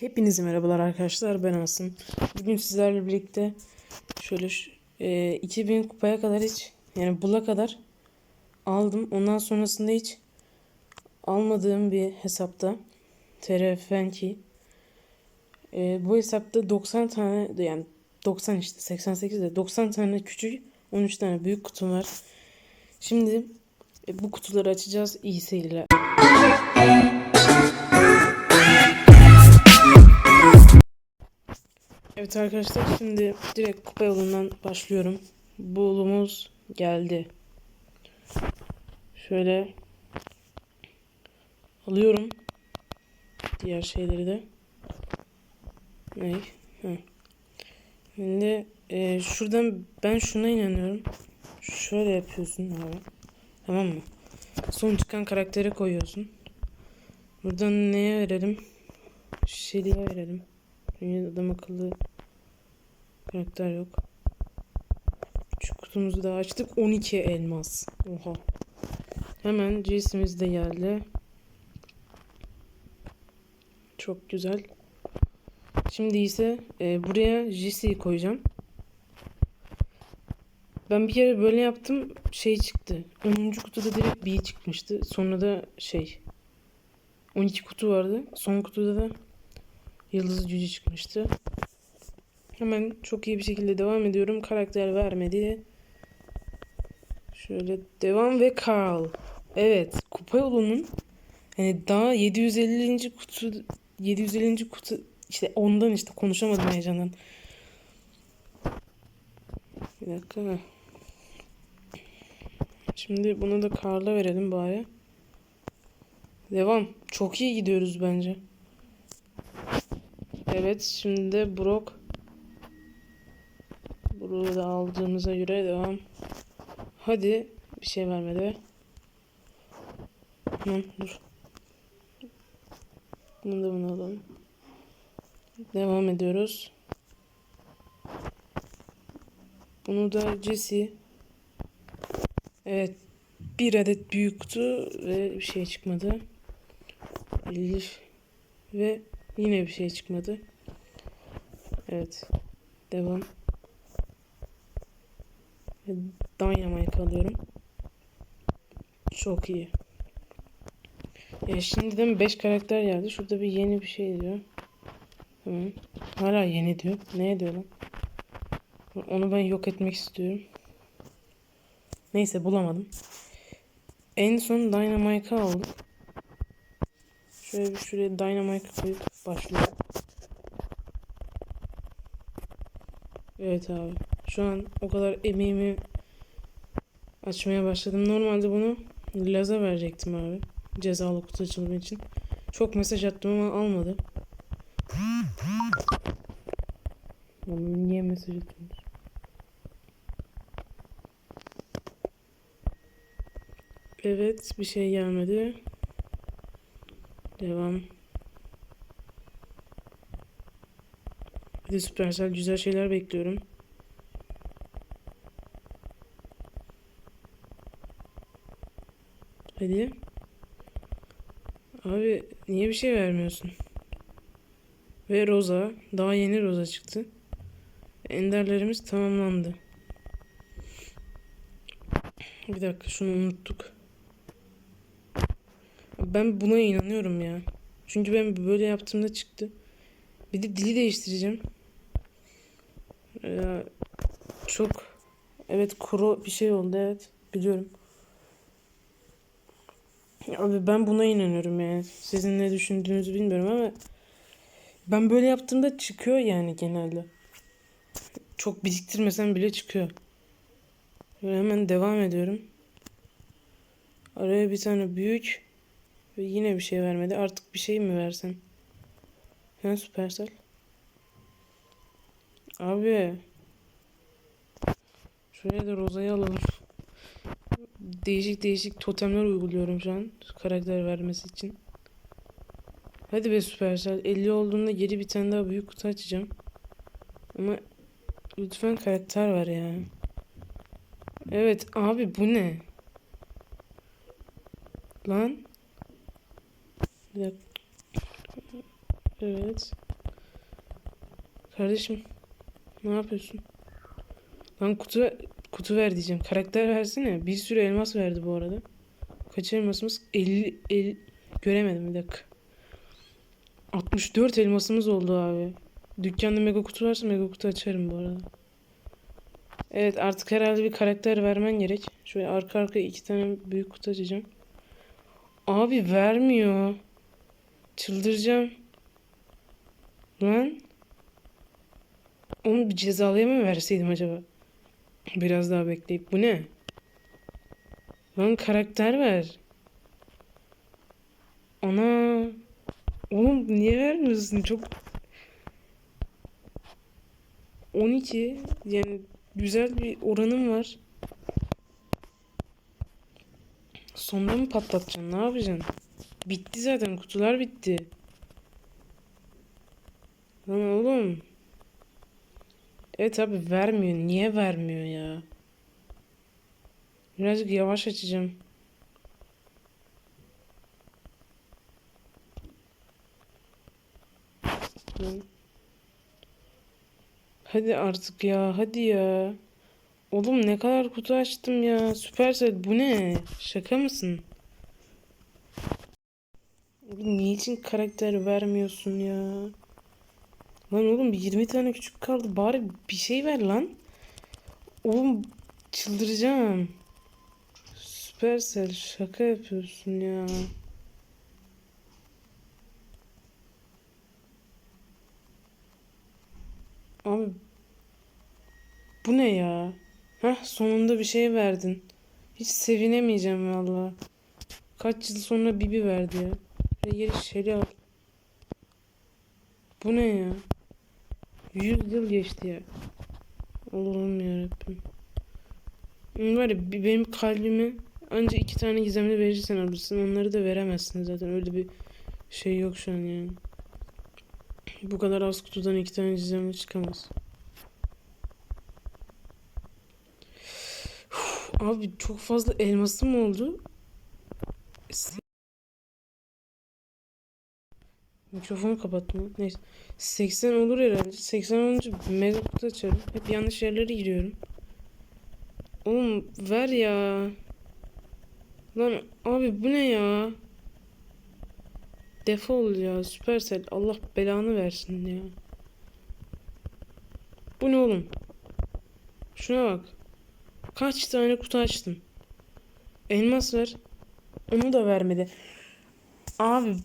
Hepinize merhabalar arkadaşlar ben Asım. Bugün sizlerle birlikte şöyle e, 2000 kupaya kadar hiç yani bula kadar aldım. Ondan sonrasında hiç almadığım bir hesapta TRFenki e, bu hesapta 90 tane yani 90 işte 88 de 90 tane küçük 13 tane büyük kutum var. Şimdi e, bu kutuları açacağız. İyi seyirler. Evet arkadaşlar şimdi direkt kupa yolundan başlıyorum. Bulumuz geldi. Şöyle alıyorum. Diğer şeyleri de. Ne? Şimdi e, şuradan ben şuna inanıyorum. Şöyle yapıyorsun abi. Tamam mı? Son çıkan karakteri koyuyorsun. Buradan neye verelim? Şeli'ye verelim. Dünya adam akıllı karakter yok. Şu kutumuzu da açtık. 12 elmas. Oha. Hemen Jace'imiz de geldi. Çok güzel. Şimdi ise e, buraya Jesse'yi koyacağım. Ben bir kere böyle yaptım. Şey çıktı. 10. kutuda direkt B çıkmıştı. Sonra da şey 12 kutu vardı. Son kutuda da Yıldız Cüce çıkmıştı. Hemen çok iyi bir şekilde devam ediyorum. Karakter vermedi. Şöyle devam ve Carl. Evet, kupa yolunun hani daha 750. kutu 750. kutu işte ondan işte konuşamadım heyecandan. Bir dakika. Şimdi bunu da Carl'a verelim bari. Devam. Çok iyi gidiyoruz bence. Evet şimdi de Brock. Brock'u da aldığımıza göre devam. Hadi bir şey vermedi. Tamam dur. Bunu da bunu alalım. Devam ediyoruz. Bunu da Jesse. Evet. Bir adet büyük kutu ve bir şey çıkmadı. Elif ve Yine bir şey çıkmadı. Evet. Devam. Dynamite alıyorum. Çok iyi. Ya şimdiden 5 karakter geldi. Şurada bir yeni bir şey diyor. Tamam. Hala yeni diyor. Ne diyor lan? Onu ben yok etmek istiyorum. Neyse bulamadım. En son Dynamite'ı aldık. Şöyle bir şuraya Dynamite koyup başlıyor. Evet abi. Şu an o kadar emeğimi açmaya başladım. Normalde bunu Laz'a verecektim abi. Cezalı kutu açılımı için. Çok mesaj attım ama almadı. Niye mesaj atıyorsunuz? Evet bir şey gelmedi. Devam. De Supercell güzel şeyler bekliyorum. Hadi. Abi niye bir şey vermiyorsun? Ve Rosa. Daha yeni Rosa çıktı. Enderlerimiz tamamlandı. Bir dakika şunu unuttuk. Ben buna inanıyorum ya. Çünkü ben böyle yaptığımda çıktı. Bir de dili değiştireceğim. Ee, çok evet kuru bir şey oldu evet biliyorum. Abi ben buna inanıyorum yani. Sizin ne düşündüğünüzü bilmiyorum ama ben böyle yaptığımda çıkıyor yani genelde. Çok biriktirmesem bile çıkıyor. Böyle hemen devam ediyorum. Araya bir tane büyük ve yine bir şey vermedi. Artık bir şey mi versem? Ha Supercell. Abi. Şuraya da Roza'yı alalım. Değişik değişik totemler uyguluyorum şu an. Karakter vermesi için. Hadi be Supercell. 50 olduğunda geri bir tane daha büyük kutu açacağım. Ama lütfen karakter ver ya. Evet abi bu ne? Lan. Evet. Kardeşim ne yapıyorsun? Lan kutu kutu ver diyeceğim. Karakter versene. Bir sürü elmas verdi bu arada. Kaç elmasımız? 50 el göremedim bir dakika. 64 elmasımız oldu abi. Dükkanda mega kutu varsa mega kutu açarım bu arada. Evet artık herhalde bir karakter vermen gerek. Şöyle arka arka iki tane büyük kutu açacağım. Abi vermiyor. Çıldıracağım. Lan. Onu bir cezalıya mı verseydim acaba? Biraz daha bekleyip. Bu ne? Lan karakter ver. Ana. Oğlum niye vermiyorsun? Çok 12 yani güzel bir oranım var. Sonunda mı patlatacaksın? Ne yapacaksın? Bitti zaten. Kutular bitti. Lan oğlum. Evet abi vermiyor. Niye vermiyor ya? Birazcık yavaş açacağım. Hadi artık ya. Hadi ya. Oğlum ne kadar kutu açtım ya. Süpersel bu ne? Şaka mısın? Niçin karakter vermiyorsun ya? Lan oğlum 20 tane küçük kaldı. Bari bir şey ver lan. Oğlum çıldıracağım. Süpersel şaka yapıyorsun ya. Abi bu ne ya? Heh sonunda bir şey verdin. Hiç sevinemeyeceğim valla. Kaç yıl sonra Bibi verdi ya. Yeri Şeli al. Bu ne ya? Yüz yıl geçti ya. Allah'ım yarabbim. Var ya benim kalbimi ancak iki tane gizemli verirsen alırsın. Onları da veremezsin zaten. Öyle bir şey yok şu an yani. Bu kadar az kutudan iki tane gizemli çıkamaz. Uf, Abi çok fazla elmasım oldu. Mikrofonu kapattım. Neyse. 80 olur herhalde. 80 olunca mega kutu açarım. Hep yanlış yerlere giriyorum. Oğlum ver ya. Lan abi bu ne ya? Defol ya Supercell. Allah belanı versin ya. Bu ne oğlum? Şuna bak. Kaç tane kutu açtım. Elmas ver. Onu da vermedi. Abi.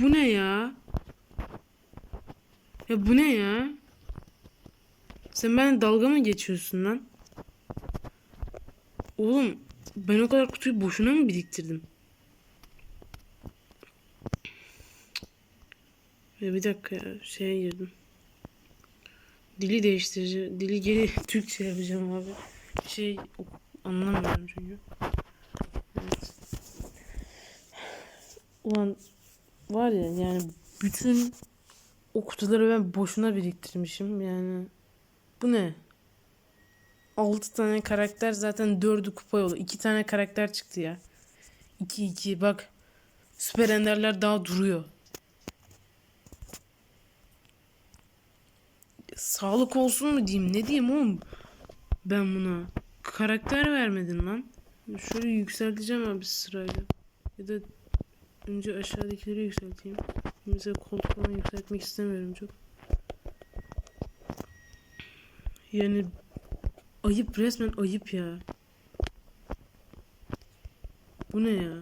Bu ne ya? Ya bu ne ya? Sen ben dalga mı geçiyorsun lan? Oğlum ben o kadar kutuyu boşuna mı biriktirdim? Ya bir dakika ya şeye girdim. Dili değiştireceğim. Dili geri Türkçe yapacağım abi. Şey anlamıyorum çünkü. Evet. Ulan var ya yani bütün o kutuları ben boşuna biriktirmişim yani. Bu ne? 6 tane karakter zaten 4'ü kupa yolu. 2 tane karakter çıktı ya. 2 2 bak. Süper Ender'ler daha duruyor. Sağlık olsun mu diyeyim? Ne diyeyim oğlum? Ben buna. Karakter vermedin lan. Şöyle yükselteceğim abi sırayla. Ya da önce aşağıdakileri yükselteyim. Mesela koltuk yükseltmek istemiyorum çok. Yani ayıp resmen ayıp ya. Bu ne ya?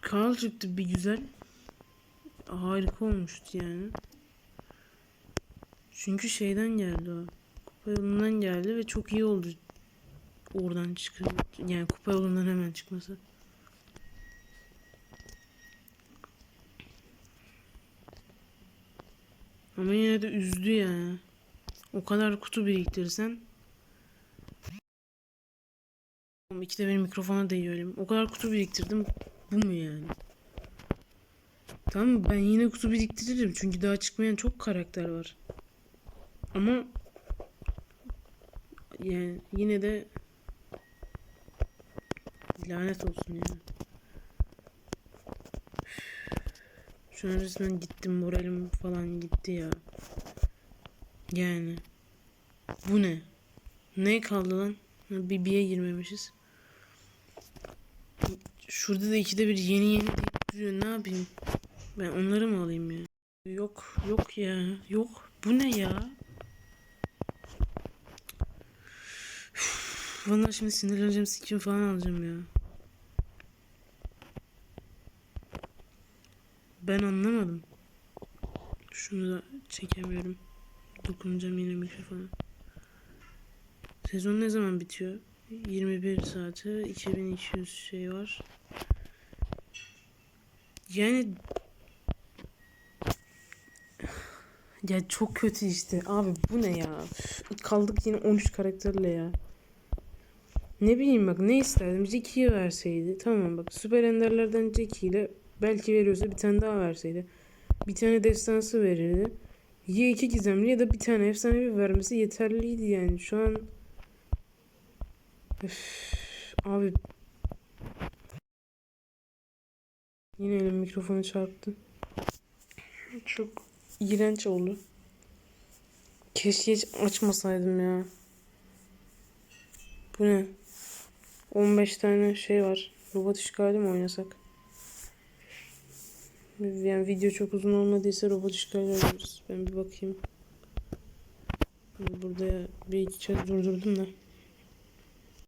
Karl çıktı bir güzel. Harika olmuştu yani. Çünkü şeyden geldi o. Kupa geldi ve çok iyi oldu. Oradan çıkıyor. Yani kupa yolundan hemen çıkması. Ama yine de üzdü yani. O kadar kutu biriktirsen. İki de benim mikrofona değiyor elim. O kadar kutu biriktirdim. Bu mu yani? Tamam ben yine kutu biriktiririm. Çünkü daha çıkmayan çok karakter var. Ama yani yine de lanet olsun yani. Şu an resmen gittim moralim falan gitti ya. Yani. Bu ne? Ne kaldı lan? Biye girmemişiz. Şurada da ikide bir yeni yeni deyip duruyor. Ne yapayım? Ben onları mı alayım ya? Yok yok ya. Yok. Bu ne ya? Vallahi şimdi sinirleneceğim sikim falan alacağım ya. Ben anlamadım. Şunu da çekemiyorum. Dokunacağım yine mikrofona. Sezon ne zaman bitiyor? 21 saati 2200 şey var. Yani ya çok kötü işte. Abi bu ne ya? Kaldık yine 13 karakterle ya. Ne bileyim bak ne isterdim? Jackie'yi verseydi. Tamam bak Süper Ender'lerden Jackie ile belki veriyorsa bir tane daha verseydi. Bir tane destansı verirdi. Ya iki gizemli ya da bir tane efsanevi vermesi yeterliydi yani. Şu an Üf, abi yine elim mikrofonu çarptı. Çok iğrenç oldu. Keşke hiç açmasaydım ya. Bu ne? 15 tane şey var. Robot işgali mi oynasak? Yani video çok uzun olmadıysa robot işgali. Ben bir bakayım. Burada bir iki kez durdurdum da.